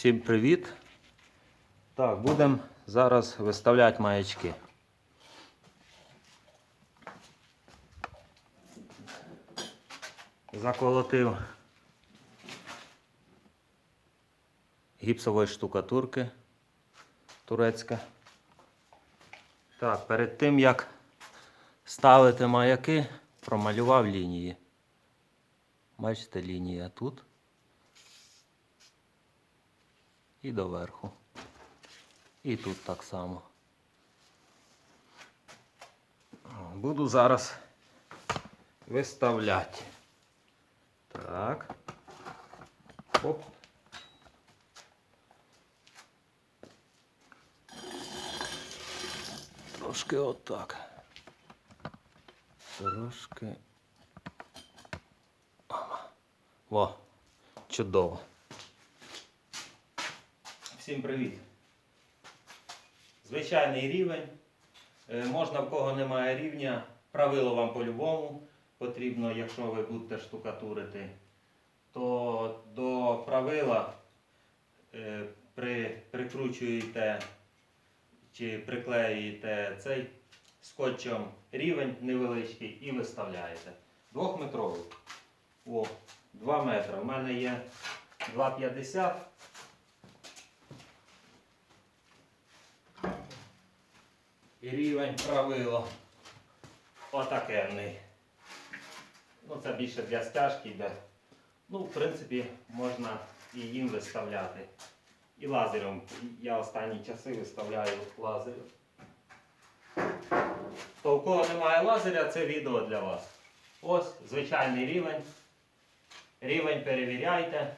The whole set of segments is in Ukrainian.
Всім привіт. Так, будемо зараз виставляти маячки. Заколотив гіпсової штукатурки турецька. Так, перед тим як ставити маяки, промалював лінії. Бачите, лінія тут і доверху. І тут так само. Буду зараз виставляти. Так. Оп. Трошки отак. Трошки. Во, чудово. Всім привіт. Звичайний рівень. Е, Можна, в кого немає рівня, правило вам по-любому потрібно, якщо ви будете штукатурити, то до правила е, при, прикручуєте чи приклеюєте цей скотчем рівень невеличкий і виставляєте. Двохметровий. О, 2 метри. У мене є 2,50. І рівень правило отакенний. Ну, це більше для стяжки йде. Ну, в принципі, можна і їм виставляти. І лазером. Я останні часи виставляю лазером. То у кого немає лазеря, це відео для вас. Ось звичайний рівень. Рівень перевіряйте,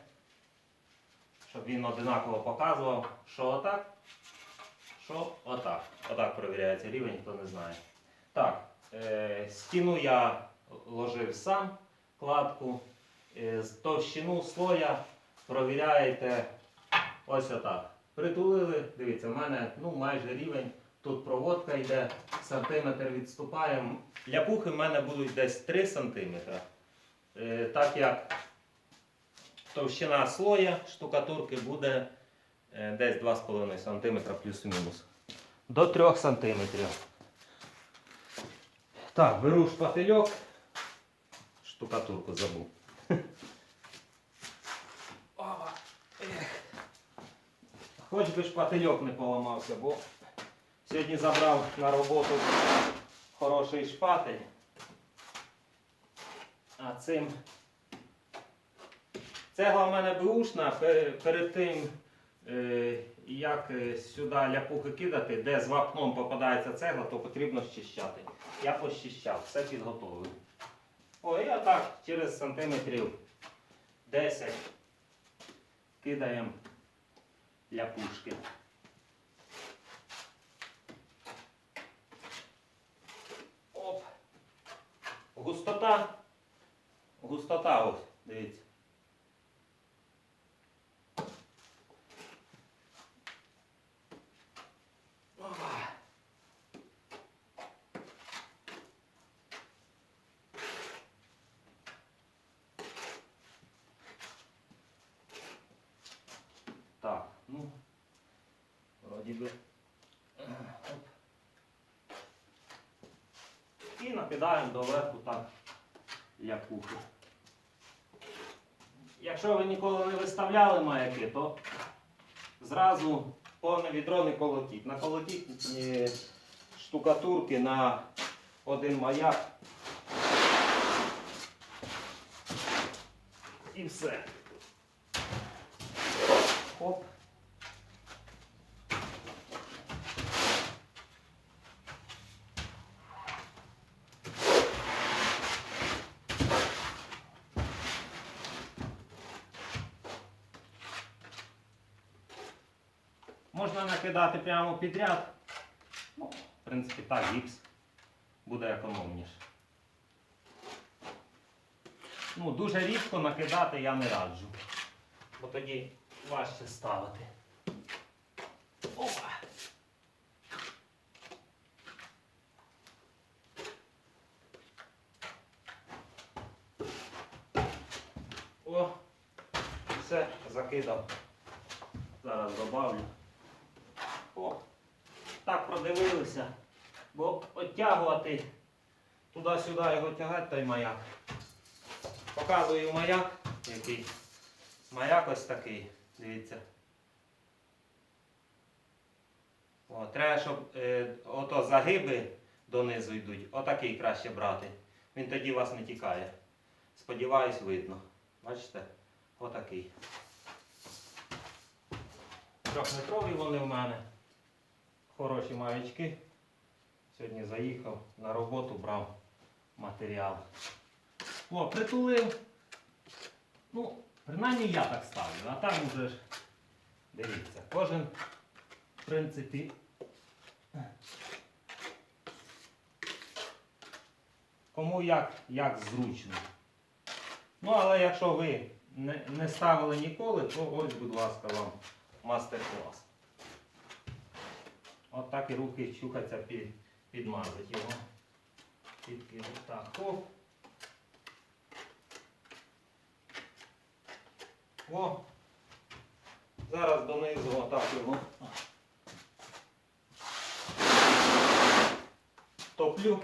щоб він одинаково показував, що отак, що отак. Отак перевіряється рівень, хто не знає. Так, е, стіну я ложив сам кладку. Е, товщину слоя провіряєте ось отак. Притулили, дивіться, в мене ну, майже рівень. Тут проводка йде, сантиметр відступаємо. Ляпухи в мене будуть десь 3 сантиметри. Е, так як товщина слоя штукатурки буде е, десь 2,5 см плюс-мінус. До 3 см. Так, беру шпательок. Штукатурку забув. Хоч би шпательок не поламався, бо сьогодні забрав на роботу хороший шпатель. А цим Цегла в мене беушна, пе- перед тим, як е, сюди ляпухи кидати, де з вапном попадається цегла, то потрібно щищати. Я пощищав, все підготовив. О, і отак через сантиметрів 10 кидаємо ляпушки. Оп. Густота. Густота ось, дивіться. Так, ну, вроді би. І накидаємо доверху так ляпухи. Якщо ви ніколи не виставляли маяки, то зразу повне відро не колотіть. Наколотіть е, штукатурки на один маяк. І все. Хоп. Можна накидати прямо підряд. Ну, в принципі, так, гіпс буде економніше. Ну, дуже рідко накидати я не раджу. Бо тоді важче ставити. Опа. О, все, закидав. Зараз добавлю. О, так продивилися. Бо оттягувати туди-сюди його тягати, той маяк. Показую маяк, який. Маяк ось такий. Дивіться. О, треба, щоб е, ото загиби донизу йдуть. Отакий краще брати. Він тоді вас не тікає. Сподіваюсь, видно. Бачите? Отакий. Трьохметрові вони в мене. Хороші маячки. Сьогодні заїхав на роботу, брав матеріал. О, притулив. Ну, принаймні я так ставлю, а там уже ж дивіться, кожен, в принципі, кому як, як зручно. Ну, але якщо ви не, не ставили ніколи, то ось, будь ласка, вам мастер-клас. От так і руки чухаться під, підмазати його. Тільки отак. Оп. О! Зараз донизу отак його. Топлю.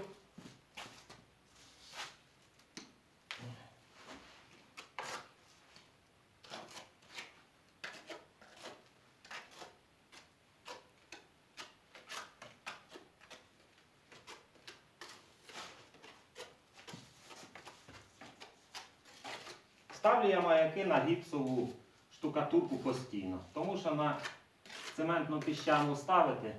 Ставлю я маяки на гіпсову штукатурку постійно, тому що на цементну піщану ставити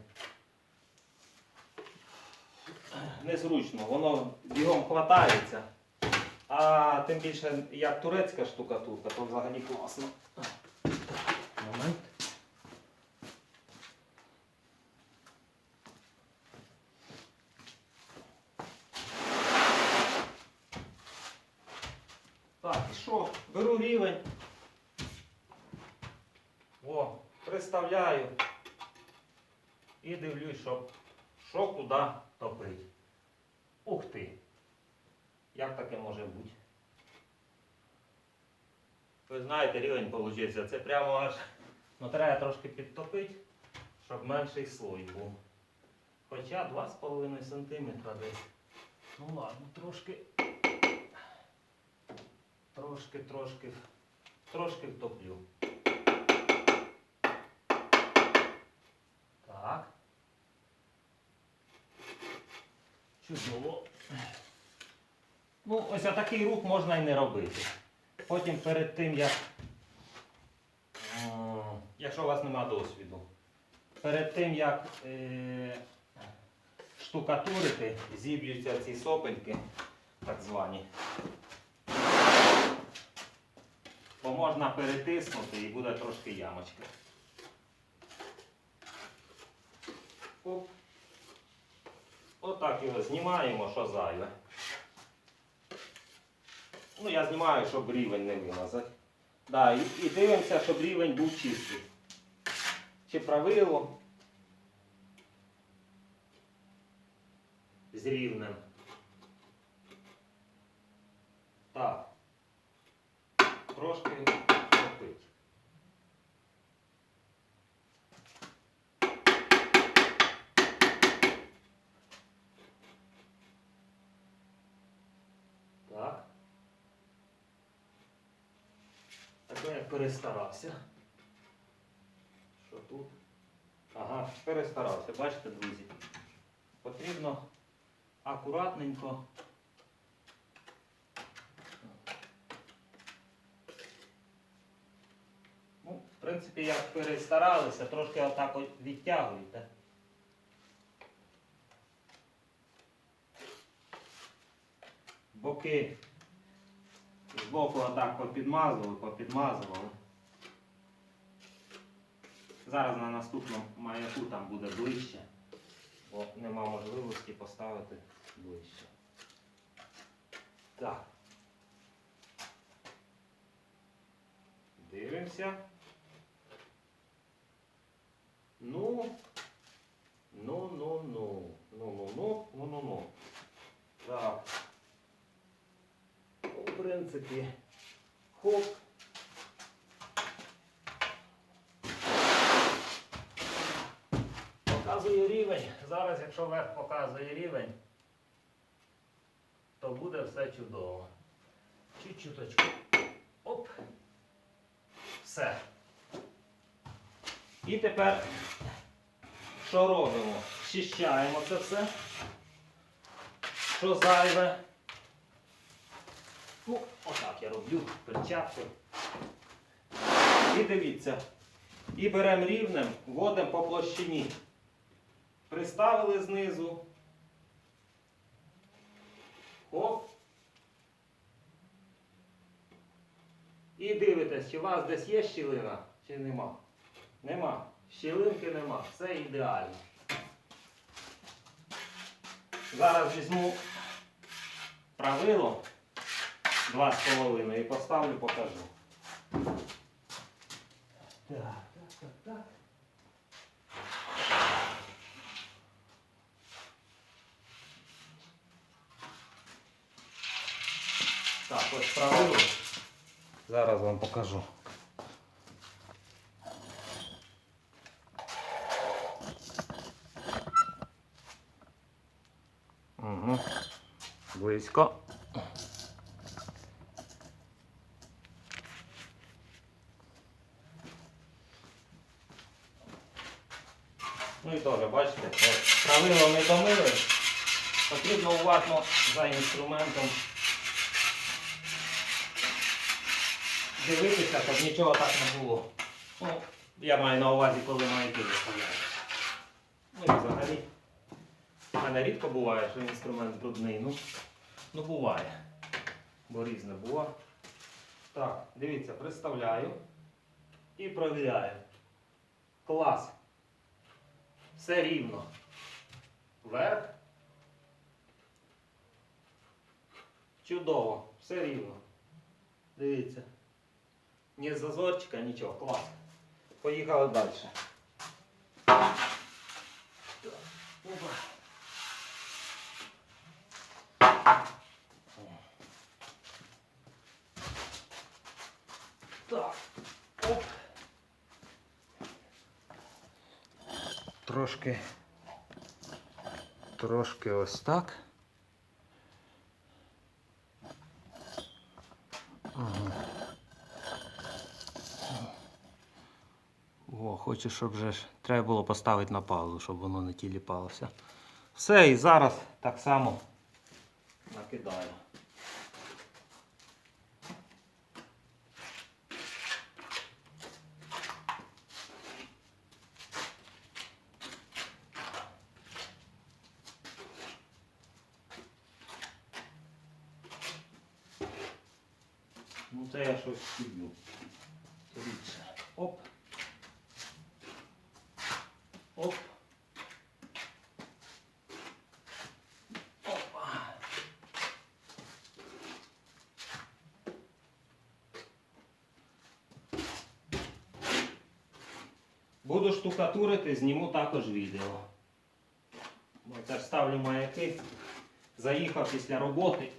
незручно, воно бігом хватається. А тим більше як турецька штукатурка, то взагалі класно. Момент. Так, і що? Беру рівень. О, приставляю. І дивлюсь, щоб що куди топить. Ух ти! Як таке може бути? Ви знаєте, рівень вийшов. Це прямо аж. Ну треба трошки підтопити, щоб менший слой був. Хоча 2,5 см десь. Ну ладно, трошки. Трошки, трошки, трошки втоплю. Так. Чудово. Ну, ось такий рух можна і не робити. Потім перед тим, як. Якщо у вас нема досвіду, перед тим, як е, штукатурити, зіб'ються ці сопельки, так звані. Бо можна перетиснути і буде трошки ямочка. Оп. Отак його знімаємо, що зайве. Ну, я знімаю, щоб рівень не вимазати. Да, і, і дивимося, щоб рівень був чистий. Чи правило з рівнем. Так. Трошки топить. Так. Тепер я перестарався. Що тут? Ага, перестарався. Бачите, друзі? Потрібно акуратненько. Ну, в принципі, як перестаралися, трошки отак от відтягуєте. Боки збоку отак попідмазували, попідмазували. Зараз на наступному маяку там буде ближче, бо нема можливості поставити ближче. Так. Дивимося. Ну. Ну, ну, ну. Ну, ну, ну, ну, ну, ну. Так. Принципі, хоп. показую рівень. Зараз, якщо верх показує рівень, то буде все чудово. Чуть-чуточку. Оп. Все. І тепер що робимо? Щищаємо це все. Що зайве? Ну, отак я роблю перчатку. І дивіться. І беремо рівнем, вводимо по площині. Приставили знизу. Оп. І дивитесь, чи у вас десь є щілина, чи нема. Нема. Щілинки нема. Все ідеально. Зараз візьму правило 2,5 і поставлю, покажу. Так, так, так, так. Так, ось правило. Зараз вам покажу. Угу. Близько. Ось правило не домили. Потрібно уважно за інструментом дивитися, щоб нічого так не було. Ну, я маю на увазі, коли маяки виставляють. Ну і взагалі. У мене рідко буває, що інструмент брудний. Ну, ну буває. Бо різне буває. Так, дивіться, приставляю і провіряю. Клас. Все рівно. Вверх. Чудово, все рівно. Дивіться. Ні зазорчика, нічого, клас. Поїхали далі. Так, оп. Трошки, трошки ось так. О, хочу, щоб вже ж треба було поставити на паузу, щоб воно не тіліпалося. Все, і зараз так само накидаю. Ну це я щось підб'ю. Дивіться. Оп. Оп. Опа. Буду штукатурити, зніму також відео. Теж ставлю маяки. Заїхав після роботи.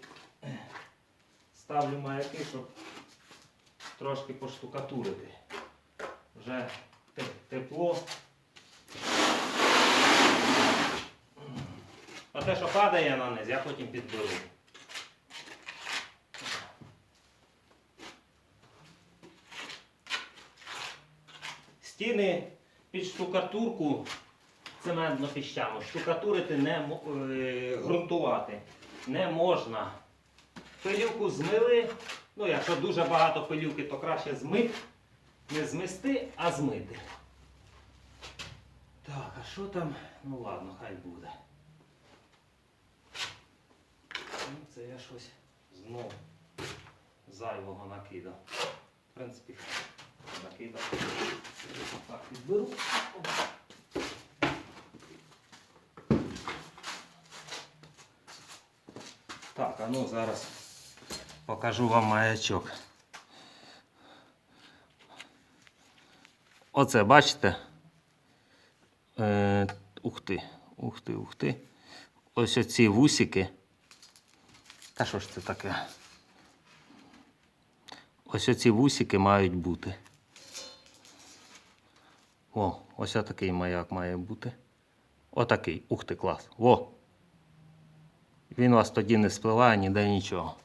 Ставлю маяки, щоб трошки поштукатурити. Вже тепло. А те, що падає на низ, я потім підберу. Стіни під штукатурку цементно-піщану. Штукатурити не е, ґрунтувати не можна. Пилюку змили. Ну, якщо дуже багато пилюки, то краще змити. Не змести, а змити. Так, а що там? Ну ладно, хай буде. Ну, це я щось знову зайвого накидав. В принципі, накидав. Так, підберу. Так, а ну зараз покажу вам маячок. Оце, бачите? Е, ух ти, ух ти, ух ти. Ось оці вусики. Та що ж це таке? Ось оці вусики мають бути. О, ось такий маяк має бути. Отакий. Ух ти, клас. Во! Він вас тоді не спливає ніде нічого.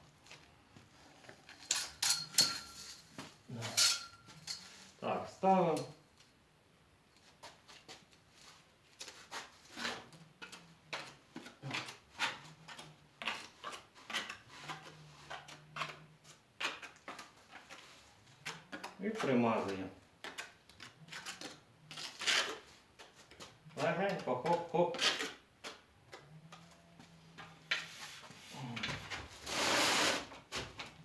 Так, ставимо. І примазуємо. Легенько, хоп-хоп.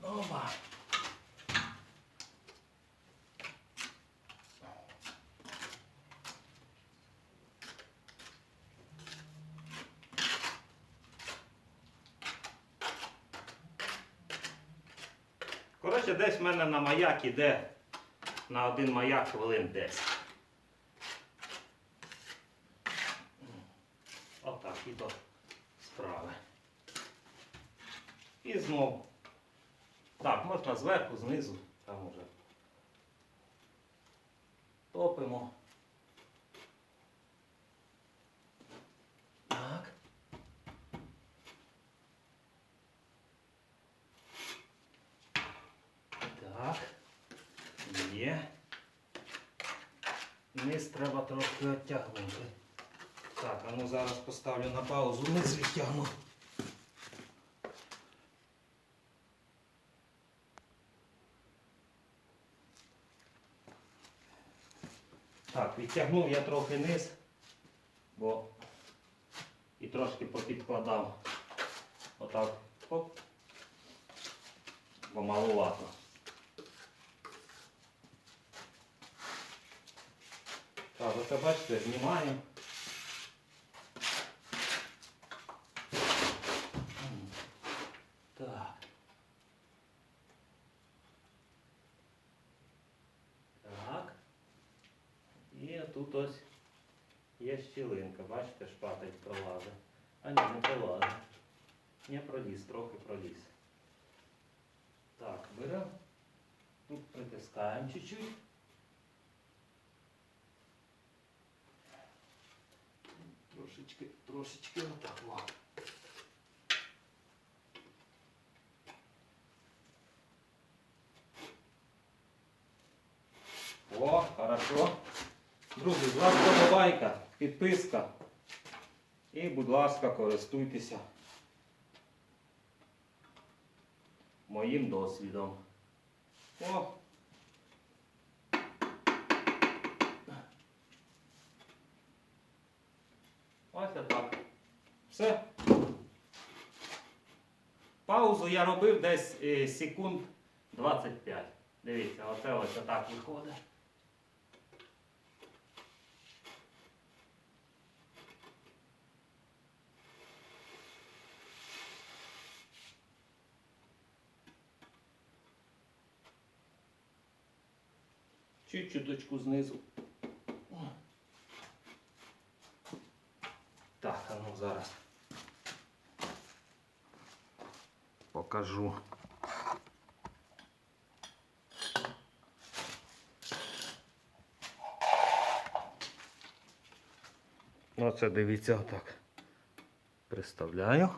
Опа. Коротше, десь в мене на маяк іде на один маяк хвилин 10. Отак і до справи. І знову. Так, можна зверху, знизу, там уже. Топимо. Так. Так. Є. Низ треба трошки відтягнути. Так, а ну зараз поставлю на паузу, низ відтягну. Так, відтягнув я трохи низ, бо і трошки попідкладав. Отак. Оп. Бо маловато. Так, оце бачите, знімаю. Так. Так. І тут ось є щілинка, бачите, шпатель пролазить. А ні, не пролазить. Не проліз, трохи проліз. Так, беремо. Тут притискаємо чуть-чуть. Трошечки, трошечки отак. О, хорошо. Друзі, з вас подобайка, підписка. І, будь ласка, користуйтеся моїм досвідом. О! Ось отак. Все. Паузу я робив десь е, секунд 25. Дивіться, оце ось отак виходить. Чуть-чуточку знизу. Так, а ну зараз покажу. Оце дивіться отак. Приставляю.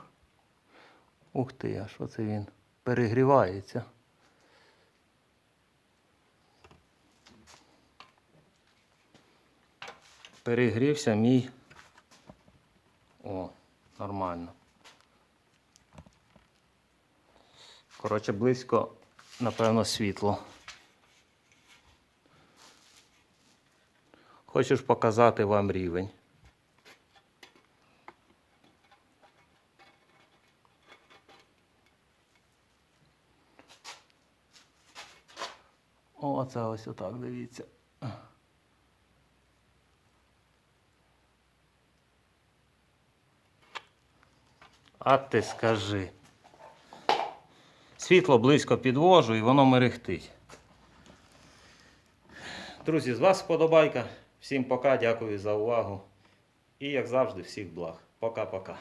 Ух ти, а що це він? Перегрівається. Перегрівся мій. О, нормально. Коротше, близько, напевно, світло. Хочу ж показати вам рівень. О, це ось отак, дивіться. А ти скажи. Світло близько підвожу і воно мерехтить. Друзі, з вас вподобайка. Всім пока, дякую за увагу. І як завжди, всіх благ. Пока-пока.